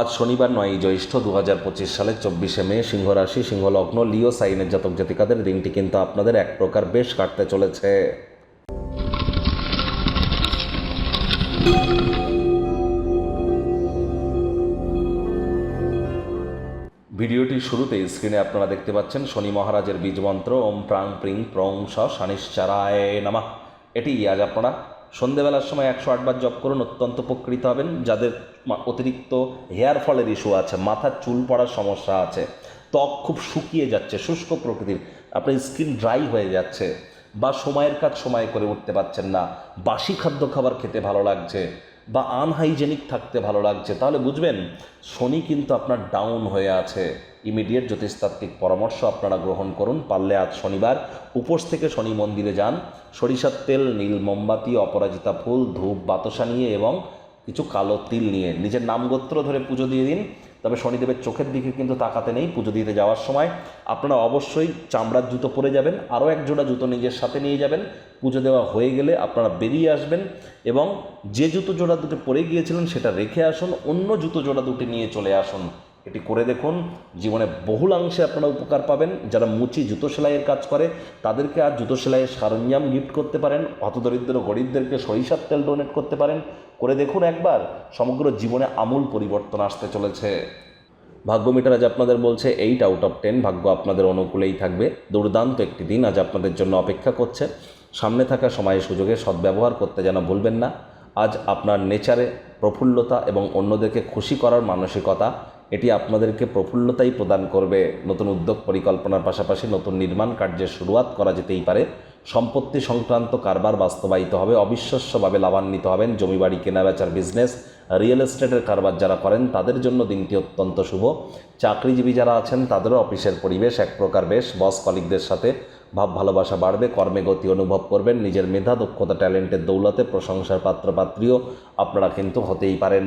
আজ শনিবার নয়ই জ্যৈষ্ঠ দু হাজার পঁচিশ সালের চব্বিশে মে সিংহ রাশি সিংহ লগ্ন লিও, সাইনের জাতক জাতিকাদের দিনটি কিন্তু আপনাদের এক প্রকার বেশ কাটতে চলেছে। ভিডিওটির শুরুতে স্ক্রিনে আপনারা দেখতে পাচ্ছেন শনি মহারাজের বীজ মন্ত্র ওম প্রাং প্রিং প্রং স শানিশ্চারায় নামা। এটি আজ আপনারা সন্ধেবেলার সময় একশো আটবার জপ করুন, অত্যন্ত উপকৃত হবেন। যাদের অতিরিক্ত হেয়ার ফলের ইস্যু আছে, মাথার চুল পড়ার সমস্যা আছে, ত্বক খুব শুকিয়ে যাচ্ছে, শুষ্ক প্রকৃতির, আপনার স্কিন ড্রাই হয়ে যাচ্ছে বা সময়ের কাজ সময় করে উঠতে পারছেন না, বাসি খাদ্য খাবার খেতে ভালো লাগছে বা আনহাইজেনিক থাকতে ভালো লাগছে, তাহলে বুঝবেন শনি কিন্তু আপনার ডাউন হয়ে আছে। ইমিডিয়েট জ্যোতিষতাত্ত্বিক পরামর্শ আপনারা গ্রহণ করুন, পারলে আজ শনিবার, উপোস থেকে শনি মন্দিরে যান। সরিষার তেল, নীল মোমবাতি, অপরাজিতা ফুল, ধূপ, বাতাসা নিয়ে এবং কিছু কালো তিল নিয়ে নিজের নামগোত্র ধরে পুজো দিয়ে দিন। তবে শনিদেবের চোখের দিকে কিন্তু তাকাতে নেই পুজো দিতে যাওয়ার সময়। আপনারা অবশ্যই চামড়ার জুতো পরে যাবেন, আরও এক জোড়া জুতো নিজের সাথে নিয়ে যাবেন। পুজো দেওয়া হয়ে গেলে আপনারা বেরিয়ে আসবেন এবং যে জুতো জোড়া দুটো পরে গিয়েছিলেন সেটা রেখে আসুন, অন্য জুতো জোড়া দুটি নিয়ে চলে আসুন। এটি করে দেখুন। জীবনে বহুলাংশে আপনারা উপকার পাবেন। যারা মুচি জুতো সেলাইয়ের কাজ করে, তাদেরকে আর জুতো সেলাইয়ের সরঞ্জাম গিফট করতে পারেন। হতদরিদ্র গরিবদেরকে সরিষার তেল ডোনেট করতে পারেন। করে দেখুন একবার, সমগ্র জীবনে আমূল পরিবর্তন আসতে চলেছে। ভাগ্য মিটার আজ আপনাদের বলছে, এইট আউট অফ টেন ভাগ্য আপনাদের অনুকূলেই থাকবে। দুর্দান্ত একটি দিন আজ আপনাদের জন্য অপেক্ষা করছে। সামনে থাকা সময়ে সুযোগে সদ্ব্যবহার করতে যেন ভুলবেন না। আজ আপনার নেচারে প্রফুল্লতা এবং অন্যদেরকে খুশি করার মানসিকতা এটি আপনাদেরকে প্রফুল্লতাই প্রদান করবে। নতুন উদ্যোগ পরিকল্পনার পাশাপাশি নতুন নির্মাণ কার্যের শুরুয়াত করা যেতেই পারে। সম্পত্তি সংক্রান্ত কারবার বাস্তবায়িত হবে। অবিশ্বাস্যভাবে লাভান্বিত হবেন জমি বাড়ি কেনাবেচার বিজনেস রিয়েল এস্টেটের কারবার যারা করেন, তাদের জন্য দিনটি অত্যন্ত শুভ। চাকরিজীবী যারা আছেন, তাদেরও অফিসের পরিবেশ এক প্রকার বেশ। বস কলিকদের সাথে ভাব ভালোবাসা বাড়বে, কর্মে গতি অনুভব করবেন, নিজের মেধা, দক্ষতা ট্যালেন্টের দৌলতে প্রশংসার পাত্রপাত্রীও আপনারা কিন্তু হতেই পারেন।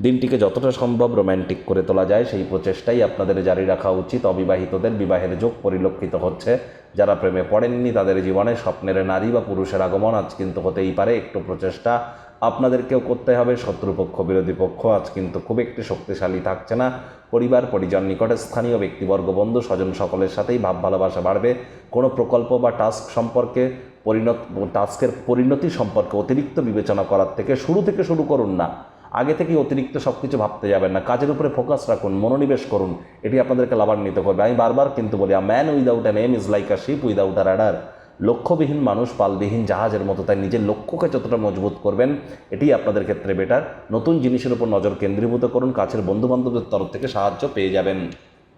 দিনটিকে যতটা সম্ভব রোম্যান্টিক করে তোলা যায়, সেই প্রচেষ্টাই আপনাদের জারি রাখা উচিত। অবিবাহিতদের বিবাহের যোগ পরিলক্ষিত হচ্ছে। যারা প্রেমে পড়েননি, তাদের জীবনে স্বপ্নের নারী বা পুরুষের আগমন আজ কিন্তু হতেই পারে। একটু প্রচেষ্টা আপনাদেরকেও করতে হবে। শত্রুপক্ষ, বিরোধী পক্ষ আজ কিন্তু খুব একটি শক্তিশালী থাকছে না। পরিবার, পরিজন নিকটে স্থানীয় ব্যক্তিবর্গ, বন্ধু, স্বজন সকলের সাথেই ভাব, ভালোবাসা বাড়বে। কোনো প্রকল্প বা টাস্ক সম্পর্কে পরিণত, টাস্কের পরিণতি সম্পর্কে অতিরিক্ত বিবেচনা করার থেকে শুরু থেকে শুরু করুন না। আগে থেকে অতিরিক্ত সব কিছু ভাবতে যাবেন না। কাজের উপরে ফোকাস রাখুন, মনোনিবেশ করুন। এটি আপনাদেরকে লাভান্বিত করবে। আমি বারবার কিন্তু বলি a man without an M is like a ship without a rudder লক্ষ্যবিহীন মানুষ, পালবিহীন জাহাজের মতো, তাই নিজের লক্ষ্যকে যতটা মজবুত করবেন, এটি আপনাদের ক্ষেত্রে বেটার নতুন জিনিসের উপর নজর কেন্দ্রীভূত করুন, কাছের বন্ধুবান্ধবদের তরফ থেকে সাহায্য পেয়ে যাবেন।